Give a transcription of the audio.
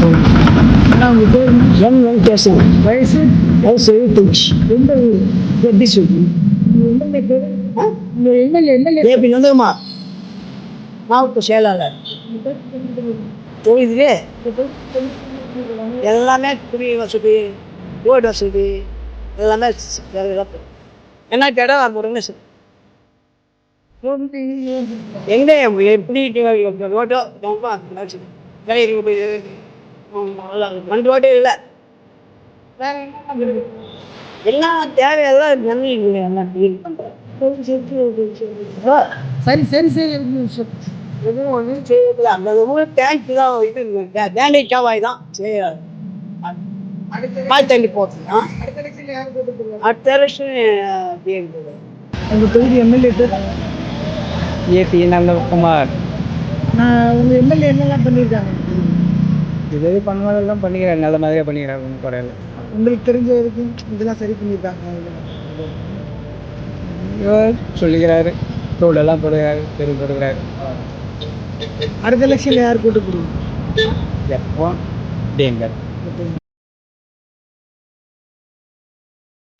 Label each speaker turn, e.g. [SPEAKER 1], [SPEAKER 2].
[SPEAKER 1] உங்கள் பேர்
[SPEAKER 2] என் வெங்கடேசன்
[SPEAKER 1] வயசு
[SPEAKER 2] வயசு எழுபத்தஞ்சு
[SPEAKER 1] எந்த ஊர்
[SPEAKER 2] எப்படி சொல்லி
[SPEAKER 1] எம்எல்ஏ பேர் உங்கள் எம்எல்ஏ எம்எல்ஏ
[SPEAKER 2] ஏபி நந்தகுமா மாவட்ட செயலாளர் தொகுதியிலே எல்லாமே குடி வசதி ரோடு வசதி எல்லாமே. என்ன கேட்டால் அது சார் எங்கே எப்படி ரோட்டோ ரொம்ப ரோட்டே இல்லை. எல்லாம் தேவையெல்லாம் நன்றி எல்லாம் டீல்
[SPEAKER 1] சரி சரி சரி.
[SPEAKER 2] எதுவும் ஒன்றும் செய்யல. அந்த ஊர் டேங்க் தான் இது டேண்டேஜ் காவாய் தான். செய்யாது பால் தண்ணி போட்டுதான்
[SPEAKER 1] அடுத்த எலெக்ஷன்ல யார் போட்டு போடுவா?
[SPEAKER 2] அடுத்த வருஷம் அப்படியே இருக்குது
[SPEAKER 1] உங்க தொகுதி எம்எல்ஏ பேர்?
[SPEAKER 3] ஏபி நந்தகுமார்.
[SPEAKER 1] நான் உங்க எம்எல்ஏ என்னெல்லாம் பண்ணியிருக்காங்க?
[SPEAKER 3] இது பண்ணுவதெல்லாம் பண்ணிக்கிறாங்க நல்ல மாதிரியாக பண்ணிக்கிறாங்க ஒன்றும் குறையில
[SPEAKER 1] உங்களுக்கு தெரிஞ்ச வரைக்கும் இதெல்லாம் சரி பண்ணியிருக்காங்க.
[SPEAKER 3] இவர் சொல்லிக்கிறாரு ரோடெல்லாம் போடுறாரு பெரு போடுறாரு
[SPEAKER 1] அடுத்த எலெக்ஷன்ல யார் கூட்டு போடுவோம்
[SPEAKER 3] எப்போ? அப்படிங்க